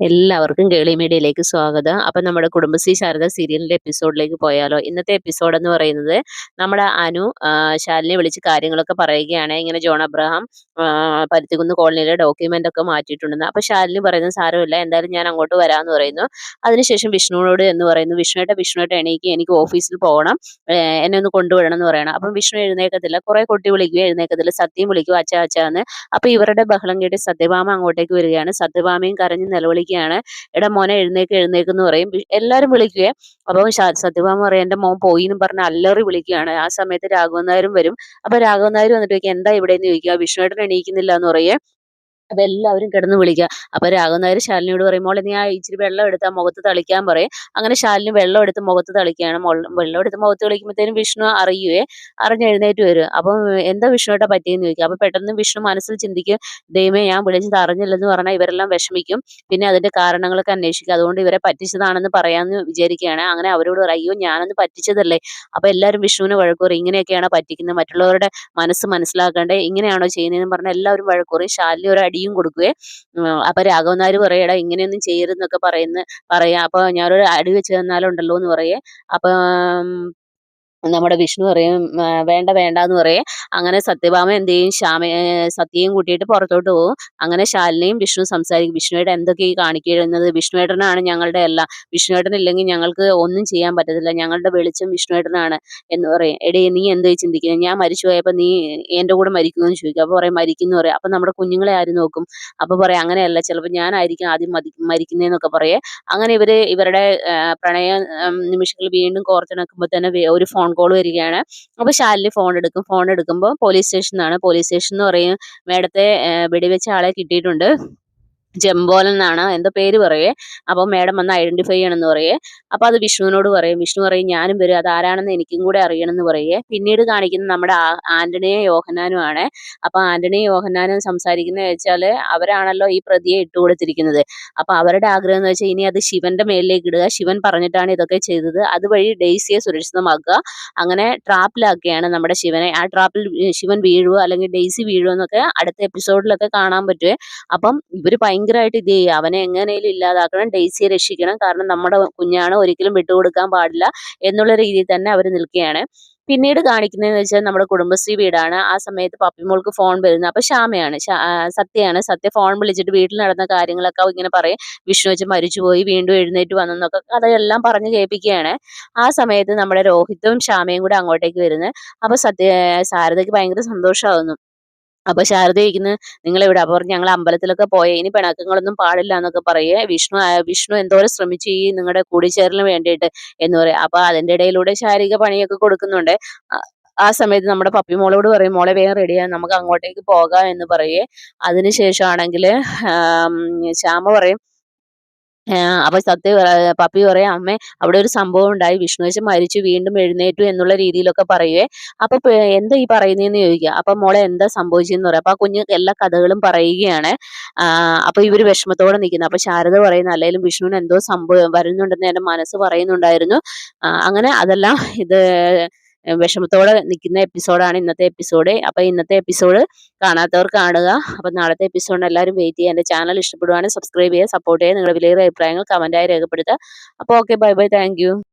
എല്ലാവർക്കും കേളി മീഡിയയിലേക്ക് സ്വാഗതം. അപ്പം നമ്മുടെ കുടുംബശ്രീ ശാരദ സീരിയലിന്റെ എപ്പിസോഡിലേക്ക് പോയാലോ? ഇന്നത്തെ എപ്പിസോഡ് എന്ന് പറയുന്നത് നമ്മുടെ അനു ശാലിനെ വിളിച്ച് കാര്യങ്ങളൊക്കെ പറയുകയാണ്. ഇങ്ങനെ ജോൺ അബ്രഹാം പരുത്തിക്കുന്ന് കോളനിയിലെ ഡോക്യുമെന്റ് ഒക്കെ മാറ്റിയിട്ടുണ്ടെന്ന്. അപ്പൊ ശാലിനി പറയുന്ന സാരമില്ല എന്തായാലും ഞാൻ അങ്ങോട്ട് വരാമെന്ന് പറയുന്നു. അതിനുശേഷം വിഷ്ണുവിനോട് എന്ന് പറയുന്നു വിഷ്ണുവേട്ട വിഷ്ണുവേട്ട എണീക്ക് എനിക്ക് ഓഫീസിൽ പോകണം. എന്നെ ഒന്ന് കൊണ്ടുവിടണം എന്ന് പറയണം. അപ്പം വിഷ്ണു എഴുന്നേക്കത്തില്ല. കുറെ കൊട്ടി വിളിക്കുക എഴുന്നേക്കത്തില്ല. സത്യം വിളിക്കുക അച്ഛ അച്ഛ എന്ന്. അപ്പൊ ഇവരുടെ ബഹളം കേട്ട് സത്യഭാമ അങ്ങോട്ടേക്ക് വരികയാണ്. സത്യഭാമയും കരഞ്ഞ് നിലവിളിക്കുകയാണ് എടാ മോനെ എഴുന്നേക്ക് എഴുന്നേക്ക് എന്ന് പറയും എല്ലാവരും വിളിക്കുകയെ അപ്പം സത്യഭാമ പറയും എന്റെ മോൻ പോയി എന്ന് പറഞ്ഞ് അല്ലറി വിളിക്കുകയാണ്. ആ സമയത്ത് രാഘവൻ നായരും വരും. അപ്പൊ രാഘവൻ നായർ വന്നിട്ട് ചോദിക്കുക എന്താ ഇവിടെ? എന്ന് ചോദിക്കുക വിഷ്ണുവേട്ടൻ എണീക്കുന്നില്ല എന്ന് പറയേ. അപ്പൊ എല്ലാവരും കിടന്ന് വിളിക്കുക. അപ്പൊ രാഘവനായർ ശാലിനിയോട് പറയും മോളെ നീ ആ ഇച്ചിരി വെള്ളം എടുത്ത് മുഖത്ത് തളിക്കാൻ പറയും. അങ്ങനെ ശാലിനി വെള്ളം എടുത്ത് മുഖത്ത് തളിക്കുകയാണ്. വെള്ളം എടുത്ത് മുഖത്ത് തളിക്കുമ്പോഴത്തേനും വിഷ്ണു അറിയുവേ അറിഞ്ഞ് എഴുന്നേറ്റ് വരും. അപ്പം എന്താ വിഷ്ണുവിട്ട പറ്റിയെന്ന് ചോദിക്കും അപ്പൊ പെട്ടെന്ന് വിഷ്ണു മനസ്സിൽ ചിന്തിക്കും ദൈവമേ ഞാൻ വിളിച്ചത് അറിഞ്ഞില്ലെന്ന് പറഞ്ഞാൽ ഇവരെല്ലാം വിഷമിക്കും. പിന്നെ അതിന്റെ കാരണങ്ങളൊക്കെ അന്വേഷിക്കും അതുകൊണ്ട് ഇവരെ പറ്റിച്ചതാണെന്ന് പറയാമെന്ന് വിചാരിക്കുകയാണ്. അങ്ങനെ അവരോട് പറയും അയ്യോ ഞാനൊന്ന് പറ്റിച്ചതല്ലേ? അപ്പൊ എല്ലാവരും വിഷ്ണുവിന് വഴക്കൂറി ഇങ്ങനെയൊക്കെയാണ് പറ്റിക്കുന്നത്? മറ്റുള്ളവരുടെ മനസ്സ് മനസ്സിലാക്കേണ്ടത് ഇങ്ങനെയാണോ ചെയ്യുന്നതെന്ന് പറഞ്ഞാൽ എല്ലാവരും വഴക്കൂറി ശാലിനി ഒരു അടിയും കൊടുക്കുകയും അപ്പൊ രാഘവൻ നായർ പറയടാ ഇങ്ങനെയൊന്നും ചെയ്യരുതെന്നൊക്കെ പറയുന്ന പറയാ. അപ്പൊ ഞാനൊരു അടി വെച്ച് തന്നാലുണ്ടല്ലോ എന്ന് പറയേ. അപ്പം നമ്മുടെ വിഷ്ണു പറയും വേണ്ട വേണ്ട എന്ന് പറയും. അങ്ങനെ സത്യഭാമ എന്ത് ചെയ്യും? ശ്യാമ സത്യയും കൂട്ടിയിട്ട് പുറത്തോട്ട് പോകും. അങ്ങനെ ശാലിനിയും വിഷ്ണു സംസാരിക്കും. വിഷ്ണുവേട്ടൻ എന്തൊക്കെ ഈ കാണിക്കുന്നത് വിഷ്ണുവേട്ടനാണ് ഞങ്ങളുടെ എല്ലാം. വിഷ്ണുവേട്ടൻ ഇല്ലെങ്കിൽ ഞങ്ങൾക്ക് ഒന്നും ചെയ്യാൻ പറ്റത്തില്ല. ഞങ്ങളുടെ വെളിച്ചം വിഷ്ണുവേട്ടനാണ് എന്ന് പറയും. എടേ നീ എന്തോ ചിന്തിക്കുന്നത് ഞാൻ മരിച്ചു പോയപ്പോൾ നീ എന്റെ കൂടെ മരിക്കുമെന്ന് ചോദിക്കും. അപ്പോൾ പറയും മരിക്കുന്നു പറയും. അപ്പം നമ്മുടെ കുഞ്ഞുങ്ങളെ ആര് നോക്കും? അപ്പോൾ പറയും അങ്ങനെയല്ല. ചിലപ്പോൾ ഞാനായിരിക്കും ആദ്യം മതി മരിക്കുന്നതെന്നൊക്കെ പറയേ. അങ്ങനെ ഇവർ ഇവരുടെ പ്രണയ നിമിഷങ്ങൾ വീണ്ടും കോർത്തിണക്കുമ്പോൾ തന്നെ ഒരു ഫോൺ കോൾ വരികയാണ്. അപ്പോൾ ശാലിനി ഫോൺ എടുക്കും. ഫോൺ എടുക്കുമ്പോൾ പോലീസ് സ്റ്റേഷനാണ് പോലീസ് സ്റ്റേഷൻ എന്ന് പറയും മേഡത്തെ വെടിവെച്ച ആളെ കിട്ടിയിട്ടുണ്ട്. ജംബോലൻ എന്നാണ് എന്തോ പേര് പറയേ. അപ്പോൾ മാഡം വന്ന് ഐഡന്റിഫൈ ചെയ്യണമെന്ന് പറയേ. അപ്പോൾ അത് വിഷ്ണുവിനോട് പറയും. വിഷ്ണു പറയും ഞാനും വരും. അത് ആരാണെന്ന് എനിക്കും കൂടെ അറിയണമെന്ന് പറയേ. പിന്നീട് കാണിക്കുന്നത് നമ്മുടെ ആന്റണിയും യോഹനാനും ആണ്. അപ്പോൾ ആന്റണി യോഹനാനും സംസാരിക്കുന്നത് വെച്ചാൽ അവരാണല്ലോ ഈ പ്രതിയെ ഇട്ടുകൊടുത്തിരിക്കുന്നത് അപ്പോൾ അവരുടെ ആഗ്രഹം എന്ന് വെച്ചാൽ ഇനി അത് ശിവന്റെ മേലിലേക്ക് ഇടുക. ശിവൻ പറഞ്ഞിട്ടാണ് ഇതൊക്കെ ചെയ്തത്. അതുവഴി ഡെയ്സിയെ സുരക്ഷിതമാക്കുക. അങ്ങനെ ട്രാപ്പിലാക്കുകയാണ് നമ്മുടെ ശിവനെ. ആ ട്രാപ്പിൽ ശിവൻ വീഴുവോ അല്ലെങ്കിൽ ഡെയ്സി വീഴുവോ എന്നൊക്കെ അടുത്ത എപ്പിസോഡിലൊക്കെ കാണാൻ പറ്റുമേ അപ്പം ഇവർ ഭയങ്കരമായിട്ട് ഇത് ചെയ്യുക അവനെ എങ്ങനെയും ഇല്ലാതാക്കണം ഡെയ്സിയെ രക്ഷിക്കണം. കാരണം നമ്മുടെ കുഞ്ഞാണ് ഒരിക്കലും വിട്ടുകൊടുക്കാൻ പാടില്ല എന്നുള്ള രീതിയിൽ തന്നെ അവർ നിൽക്കുകയാണ്. പിന്നീട് കാണിക്കുന്നതെന്ന് വെച്ചാൽ നമ്മുടെ കുടുംബശ്രീ വീടാണ്. ആ സമയത്ത് പപ്പിമോൾക്ക് ഫോൺ വരുന്നത്. അപ്പൊ ശ്യാമയാണ്. ശ്യാ- സത്യയാണ്. സത്യ ഫോൺ വിളിച്ചിട്ട് വീട്ടിൽ നടന്ന കാര്യങ്ങളൊക്കെ ഇങ്ങനെ പറയും. വിഷ്ണു വെച്ച് മരിച്ചുപോയി വീണ്ടും എഴുന്നേറ്റ് വന്നെന്നൊക്കെ കഥയെല്ലാം പറഞ്ഞു കേൾപ്പിക്കുകയാണ്. ആ സമയത്ത് നമ്മുടെ രോഹിത്തും ശ്യാമയും കൂടെ അങ്ങോട്ടേക്ക് വരുന്നത് അപ്പൊ സത്യ സാരഥയ്ക്ക് ഭയങ്കര സന്തോഷമാകുന്നു. അപ്പൊ ശാരദ ചോദിക്കുന്നു നിങ്ങൾ ഇവിടെ അപ്പോൾ ഞങ്ങൾ അമ്പലത്തിലൊക്കെ പോയേ ഇനി പിണക്കങ്ങളൊന്നും പാടില്ല എന്നൊക്കെ പറയേ വിഷ്ണു വിഷ്ണു എന്തോരം ശ്രമിച്ചു ഈ നിങ്ങളുടെ കൂടിച്ചേരലിന് വേണ്ടിയിട്ട് എന്ന് പറയാം. അപ്പൊ അതിന്റെ ഇടയിലൂടെ ശാരീരിക പണിയൊക്കെ കൊടുക്കുന്നുണ്ട്. ആ- സമയത്ത് നമ്മുടെ പപ്പി മോളോട് പറയും മോളെ വേഗം റെഡിയാ നമുക്ക് അങ്ങോട്ടേക്ക് പോകാം എന്ന് പറയേ. അതിനുശേഷമാണെങ്കിൽ ശ്യാമ പറയും അപ്പൊ സത്യ പപ്പി പറയാം അമ്മ അവിടെ ഒരു സംഭവം ഉണ്ടായി. വിഷ്ണുവശ മരിച്ചു വീണ്ടും എഴുന്നേറ്റു എന്നുള്ള രീതിയിലൊക്കെ പറയുവേ. അപ്പൊ എന്താ ഈ പറയുന്നതെന്ന് ചോദിക്കുക. അപ്പൊ മോളെ എന്താ സംഭവിച്ചെന്ന് പറയാം. അപ്പൊ കുഞ്ഞ് എല്ലാ കഥകളും പറയുകയാണ്. അപ്പൊ ഇവർ വിഷമത്തോടെ നിൽക്കുന്നു. അപ്പൊ ശാരദ പറയുന്ന അല്ലെങ്കിലും വിഷ്ണുവിന് എന്തോ സംഭവം വരുന്നുണ്ടെന്ന് എന്റെ മനസ്സ് പറയുന്നുണ്ടായിരുന്നു. അങ്ങനെ അതെല്ലാം ഇത് വിഷമത്തോടെ നിൽക്കുന്ന എപ്പിസോഡാണ് ഇന്നത്തെ എപ്പിസോഡ് അപ്പൊ ഇന്നത്തെ എപ്പിസോഡ് കാണാത്തവർ കാണുക. അപ്പൊ നാളത്തെ എപ്പിസോഡ് എല്ലാവരും വെയിറ്റ് ചെയ്യുക. എന്റെ ചാനൽ ഇഷ്ടപ്പെടുവാണെങ്കിൽ സബ്സ്ക്രൈബ് ചെയ്യുക സപ്പോർട്ട് ചെയ്യുക. നിങ്ങളുടെ വിലയേറിയ അഭിപ്രായങ്ങൾ കമന്റായി രേഖപ്പെടുത്തുക. അപ്പോൾ ഓക്കെ ബൈ ബൈ താങ്ക്